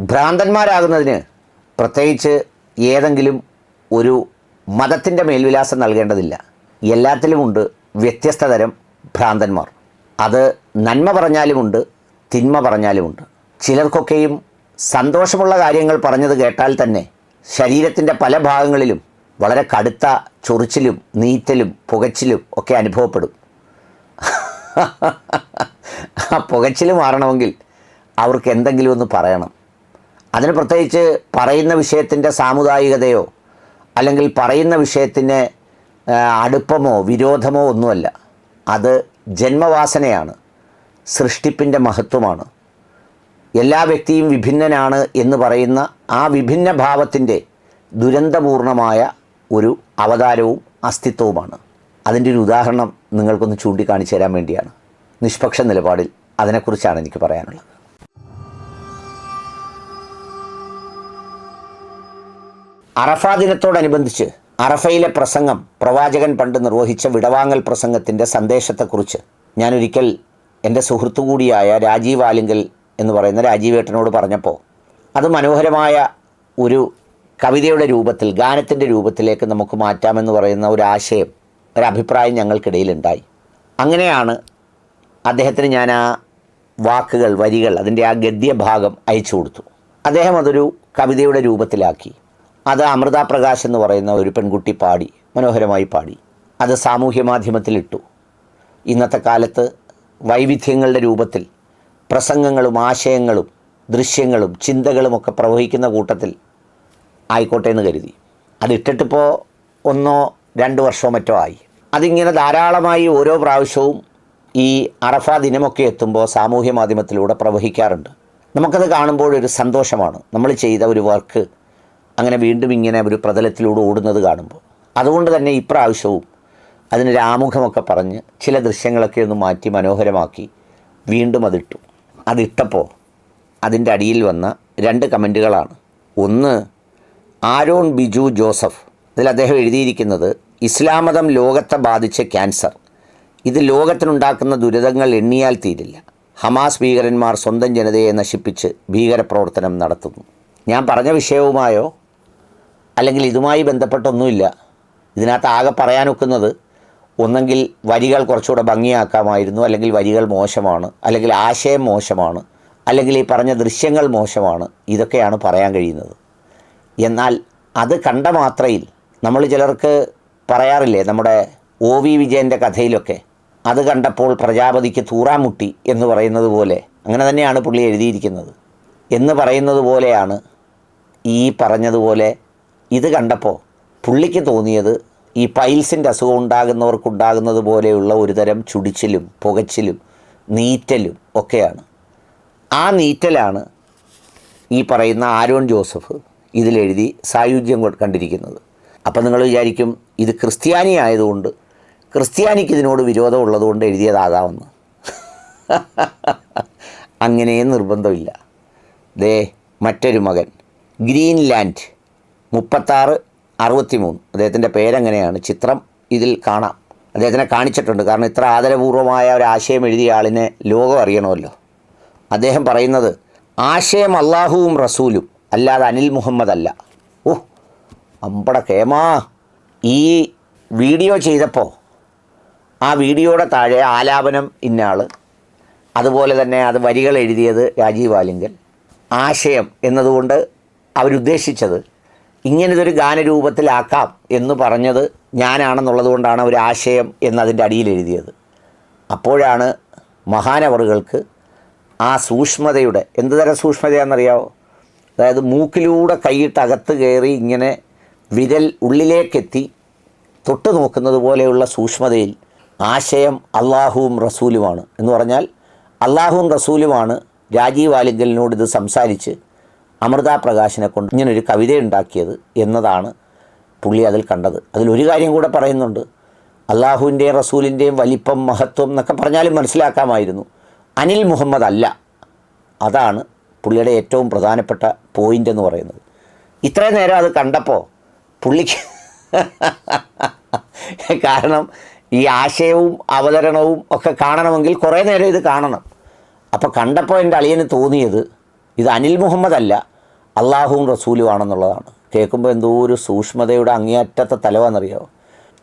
ഭ്രാന്തന്മാരാകുന്നതിന് പ്രത്യേകിച്ച് ഏതെങ്കിലും ഒരു മതത്തിന്റെ മേൽവിലാസം നൽകേണ്ടതില്ല. എല്ലാത്തിലുമുണ്ട് വ്യത്യസ്ത തരം ഭ്രാന്തന്മാർ. അത് നന്മ പറഞ്ഞാലുമുണ്ട് തിന്മ പറഞ്ഞാലുമുണ്ട് ചിലർക്കൊക്കെയും സന്തോഷമുള്ള കാര്യങ്ങൾ പറഞ്ഞത് കേട്ടാൽ തന്നെ ശരീരത്തിന്റെ പല ഭാഗങ്ങളിലും വളരെ കടുത്ത ചൊറിച്ചിലും നീറ്റലും പുകച്ചിലും ഒക്കെ അനുഭവപ്പെടും. ആ പുകച്ചിൽ മാറണമെങ്കിൽ അവർക്ക് എന്തെങ്കിലും ഒന്ന് പറയണം. അതിന് പ്രത്യേകിച്ച് പറയുന്ന വിഷയത്തിന്റെ സാമുദായികതയോ അല്ലെങ്കിൽ പറയുന്ന വിഷയത്തിന് അടുപ്പമോ വിരോധമോ ഒന്നുമല്ല. അത് ജന്മവാസനയാണ്. സൃഷ്ടിപ്പിന്റെ മഹത്വമാണ്. എല്ലാ വ്യക്തിയും വിഭിന്നനാണ് എന്ന് പറയുന്ന ആ വിഭിന്ന ഭാവത്തിന്റെ ദുരന്തപൂർണമായ ഒരു അവതാരവും അസ്തിത്വവുമാണ്. അതിന്റെ ഒരു ഉദാഹരണം നിങ്ങൾക്കൊന്ന് ചൂണ്ടിക്കാണിച്ചു തരാൻ വേണ്ടിയാണ്. നിഷ്പക്ഷ നിലപാടിൽ അതിനെക്കുറിച്ചാണ് എനിക്ക് പറയാനുള്ളത്. അറഫ ദിനത്തോടനുബന്ധിച്ച് അറഫയിലെ പ്രസംഗം പ്രവാചകൻ പണ്ട് നിർവഹിച്ച വിടവാങ്ങൽ പ്രസംഗത്തിന്റെ സന്ദേശത്തെക്കുറിച്ച് ഞാനൊരിക്കൽ എന്റെ സുഹൃത്തു കൂടിയായ രാജീവ് ആലിങ്കൽ എന്ന് പറയുന്ന രാജീവേട്ടനോട് പറഞ്ഞപ്പോൾ അത് മനോഹരമായ ഒരു കവിതയുടെ രൂപത്തിൽ ഗാനത്തിന്റെ രൂപത്തിലേക്ക് നമുക്ക് മാറ്റാമെന്ന് പറയുന്ന ഒരു ആശയം ഒരഭിപ്രായം ഞങ്ങൾക്കിടയിലുണ്ടായി. അങ്ങനെയാണ് അദ്ദേഹത്തിന് ഞാൻ ആ വാക്കുകൾ വരികൾ അതിന്റെ ആ ഗദ്യഭാഗം അയച്ചു കൊടുത്തു. അദ്ദേഹം അതൊരു കവിതയുടെ രൂപത്തിലാക്കി. അത് അമൃത പ്രകാശ് എന്ന് പറയുന്ന ഒരു പെൺകുട്ടി പാടി മനോഹരമായി പാടി. അത് സാമൂഹ്യ മാധ്യമത്തിലിട്ടു ഇന്നത്തെ കാലത്ത് വൈവിധ്യങ്ങളുടെ രൂപത്തിൽ പ്രസംഗങ്ങളും ആശയങ്ങളും ദൃശ്യങ്ങളും ചിന്തകളുമൊക്കെ പ്രവഹിക്കുന്ന കൂട്ടത്തിൽ ആയിക്കോട്ടെ എന്ന് കരുതി. അതിട്ടിട്ടിപ്പോൾ ഒന്നോ രണ്ട് വർഷമോ മറ്റോ ആയി. അതിങ്ങനെ ധാരാളമായി ഓരോ പ്രാവശ്യവും ഈ അറഫ ദിനമൊക്കെ എത്തുമ്പോൾ സാമൂഹ്യ മാധ്യമത്തിലൂടെ പ്രവഹിക്കാറുണ്ട്. നമുക്കത് കാണുമ്പോൾ ഒരു സന്തോഷമാണ്. നമ്മൾ ചെയ്ത ഒരു വർക്ക് അങ്ങനെ വീണ്ടും ഇങ്ങനെ ഒരു പ്രതലത്തിലൂടെ ഓടുന്നത് കാണുമ്പോൾ. അതുകൊണ്ട് തന്നെ ഇപ്രാവശ്യവും അതിന് രാമുഖമൊക്കെ പറഞ്ഞ് ചില ദൃശ്യങ്ങളൊക്കെ ഒന്ന് മാറ്റി മനോഹരമാക്കി വീണ്ടും അതിട്ടു. അതിട്ടപ്പോൾ അതിന്റെ അടിയിൽ വന്ന രണ്ട് കമന്റുകളാണ്. ഒന്ന് ആരോൺ ബിജു ജോസഫ്. ഇതിൽ അദ്ദേഹം എഴുതിയിരിക്കുന്നത് ഇസ്ലാം മതം ലോകത്തെ ബാധിച്ച ക്യാൻസർ. ഇത് ലോകത്തിനുണ്ടാക്കുന്ന ദുരിതങ്ങൾ എണ്ണിയാൽ തീരില്ല. ഹമാസ് ഭീകരന്മാർ സ്വന്തം ജനതയെ നശിപ്പിച്ച് ഭീകരപ്രവർത്തനം നടത്തുന്നു. ഞാൻ പറഞ്ഞ വിഷയവുമായോ? അല്ലെങ്കിൽ ഇതുമായി ബന്ധപ്പെട്ടൊന്നുമില്ല. ഇതിനകത്ത് ആകെ പറയാനൊക്കുന്നത് ഒന്നെങ്കിൽ വരികൾ കുറച്ചുകൂടെ ഭംഗിയാക്കാമായിരുന്നു അല്ലെങ്കിൽ വരികൾ മോശമാണ് അല്ലെങ്കിൽ ആശയം മോശമാണ് അല്ലെങ്കിൽ ഈ പറഞ്ഞ ദൃശ്യങ്ങൾ മോശമാണ് ഇതൊക്കെയാണ് പറയാൻ കഴിയുന്നത്. എന്നാൽ അത് കണ്ട മാത്രയിൽ നമ്മൾ ചിലർക്ക് പറയാറില്ലേ നമ്മുടെ ഒ വി വിജയന്റെ കഥയിലൊക്കെ അത് കണ്ടപ്പോൾ പ്രജാപതിക്ക് തൂറാമുട്ടി എന്ന് പറയുന്നത് പോലെ അങ്ങനെ തന്നെയാണ് പുള്ളി എഴുതിയിരിക്കുന്നത്. എന്ന് പറയുന്നത് പോലെയാണ് ഈ പറഞ്ഞതുപോലെ ഇത് കണ്ടപ്പോൾ പുള്ളിക്ക് തോന്നിയത് ഈ പൈൽസിന്റെ അസുഖം ഉണ്ടാകുന്നവർക്കുണ്ടാകുന്നത് പോലെയുള്ള ഒരുതരം ചുടിച്ചിലും പുകച്ചിലും നീറ്റലും ഒക്കെയാണ്. ആ നീറ്റലാണ് ഈ പറയുന്ന ആരോൺ ജോസഫ് ഇതിലെഴുതി സായുജ്യം കണ്ടിരിക്കുന്നത്. അപ്പം നിങ്ങൾ വിചാരിക്കും ഇത് ക്രിസ്ത്യാനി ആയതുകൊണ്ട് ക്രിസ്ത്യാനിക്ക് ഇതിനോട് വിരോധം ഉള്ളതുകൊണ്ട് എഴുതിയതാകാമെന്ന്. അങ്ങനെയും നിർബന്ധമില്ല. ദേ മറ്റൊരു മകൻ ഗ്രീൻലാൻഡ്. മുപ്പത്താറ് അറുപത്തി മൂന്ന് അദ്ദേഹത്തിന്റെ പേരെങ്ങനെയാണ്? ചിത്രം ഇതിൽ കാണാം. അദ്ദേഹത്തിനെ കാണിച്ചിട്ടുണ്ട്. കാരണം ഇത്ര ആദരപൂർവമായ ഒരു ആശയം എഴുതിയ ആളിനെ ലോകം അറിയണമല്ലോ. അദ്ദേഹം പറയുന്നത് ആശയം അള്ളാഹുവും റസൂലും അല്ലാതെ അനിൽ മുഹമ്മദ് അല്ല. ഓ അമ്പട കേമാ. ഈ വീഡിയോ ചെയ്തപ്പോൾ ആ വീഡിയോയുടെ താഴെ ആലാപനം ഇന്നയാൾ അതുപോലെ തന്നെ അത് വരികൾ എഴുതിയത് രാജീവ് ആലിങ്കൽ. ആശയം എന്നതുകൊണ്ട് അവരുദ്ദേശിച്ചത് ഇങ്ങനതൊരു ഗാനരൂപത്തിലാക്കാം എന്ന് പറഞ്ഞത് ഞാനാണെന്നുള്ളത് കൊണ്ടാണ് ഒരു ആശയം എന്നതിന്റെ അടിയിൽ എഴുതിയത് അപ്പോഴാണ് മഹാനവറുകൾക്ക് ആ സൂക്ഷ്മതയുടെ എന്ത് തരം സൂക്ഷ്മതയാണെന്നറിയാവോ? അതായത് മൂക്കിലൂടെ കൈയിട്ട് അകത്ത് കയറി ഇങ്ങനെ വിരൽ ഉള്ളിലേക്കെത്തി തൊട്ട് നോക്കുന്നത് പോലെയുള്ള സൂക്ഷ്മതയിൽ ആശയം അള്ളാഹുവും റസൂലുമാണ്. എന്ന് പറഞ്ഞാൽ അള്ളാഹുവും റസൂലുമാണ് രാജീവ് ആലിങ്കലിനോട് ഇത് സംസാരിച്ച് അമൃത പ്രകാശിനെ കൊണ്ട് ഇങ്ങനൊരു കവിത ഉണ്ടാക്കിയത് എന്നതാണ് പുള്ളി അതിൽ കണ്ടത്. അതിലൊരു കാര്യം കൂടെ പറയുന്നുണ്ട്. അള്ളാഹുവിന്റെയും റസൂലിന്റെയും വലിപ്പം മഹത്വം എന്നൊക്കെ പറഞ്ഞാലും മനസ്സിലാക്കാമായിരുന്നു. അനിൽ മുഹമ്മദ് അല്ല. അതാണ് പുള്ളിയുടെ ഏറ്റവും പ്രധാനപ്പെട്ട പോയിന്റ് എന്ന് പറയുന്നത്. ഇത്രയും നേരം അത് കണ്ടപ്പോൾ പുള്ളിക്ക് കാരണം ഈ ആശയവും അവതരണവും ഒക്കെ കാണണമെങ്കിൽ കുറേ നേരം ഇത് കാണണം. അപ്പോൾ കണ്ടപ്പോൾ എന്റെ അളിയന് തോന്നിയത് ഇത് അനിൽ മുഹമ്മദ് അല്ല അള്ളാഹുവും റസൂലുമാണെന്നുള്ളതാണ് കേൾക്കുമ്പോൾ എന്തോ ഒരു സൂക്ഷ്മതയുടെ അങ്ങേയറ്റത്തെ തലവാന്നറിയാമോ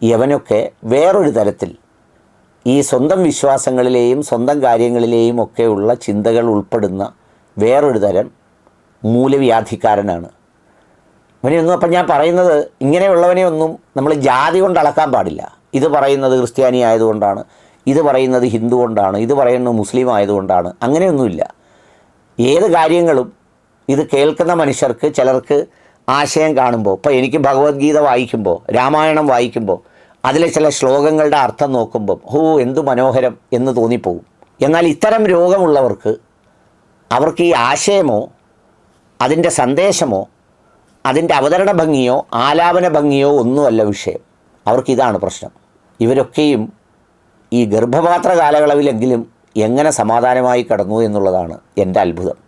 യവനൊക്കെ വേറൊരു തരത്തിൽ ഈ സ്വന്തം വിശ്വാസങ്ങളിലെയും സ്വന്തം കാര്യങ്ങളിലെയും ഒക്കെയുള്ള ചിന്തകൾ ഉൾപ്പെടുന്ന വേറൊരു തരം മൂലവ്യാധിക്കാരനാണ്. അവനെയൊന്നും അപ്പം ഞാൻ പറയുന്നത് ഇങ്ങനെയുള്ളവനെ ഒന്നും നമ്മൾ ജാതി കൊണ്ട് അളക്കാൻ പാടില്ല. ഇത് പറയുന്നത് ക്രിസ്ത്യാനി ആയതുകൊണ്ടാണ് ഇത് പറയുന്നത് ഹിന്ദു കൊണ്ടാണ് ഇത് പറയുന്നത് മുസ്ലിം ആയതുകൊണ്ടാണ് അങ്ങനെയൊന്നുമില്ല. ഏത് കാര്യങ്ങളും ഇത് കേൾക്കുന്ന മനുഷ്യർക്ക് ചിലർക്ക് ആശയം കാണുമ്പോൾ ഇപ്പോൾ എനിക്ക് ഭഗവത്ഗീത വായിക്കുമ്പോൾ രാമായണം വായിക്കുമ്പോൾ അതിലെ ചില ശ്ലോകങ്ങളുടെ അർത്ഥം നോക്കുമ്പം ഹോ എന്തു മനോഹരം എന്ന് തോന്നിപ്പോവും. എന്നാൽ ഇത്തരം രോഗമുള്ളവർക്ക് അവർക്ക് ഈ ആശയമോ അതിന്റെ സന്ദേശമോ അതിന്റെ അവതരണ ഭംഗിയോ ആലാപന ഭംഗിയോ ഒന്നുമല്ല വിഷയം. അവർക്കിതാണ് പ്രശ്നം. ഇവരൊക്കെയും ഈ ഗർഭപാത്ര കാലയളവിലെങ്കിലും എങ്ങനെ സമാധാനമായി കടന്നു എന്നുള്ളതാണ് എന്റെ അത്ഭുതം.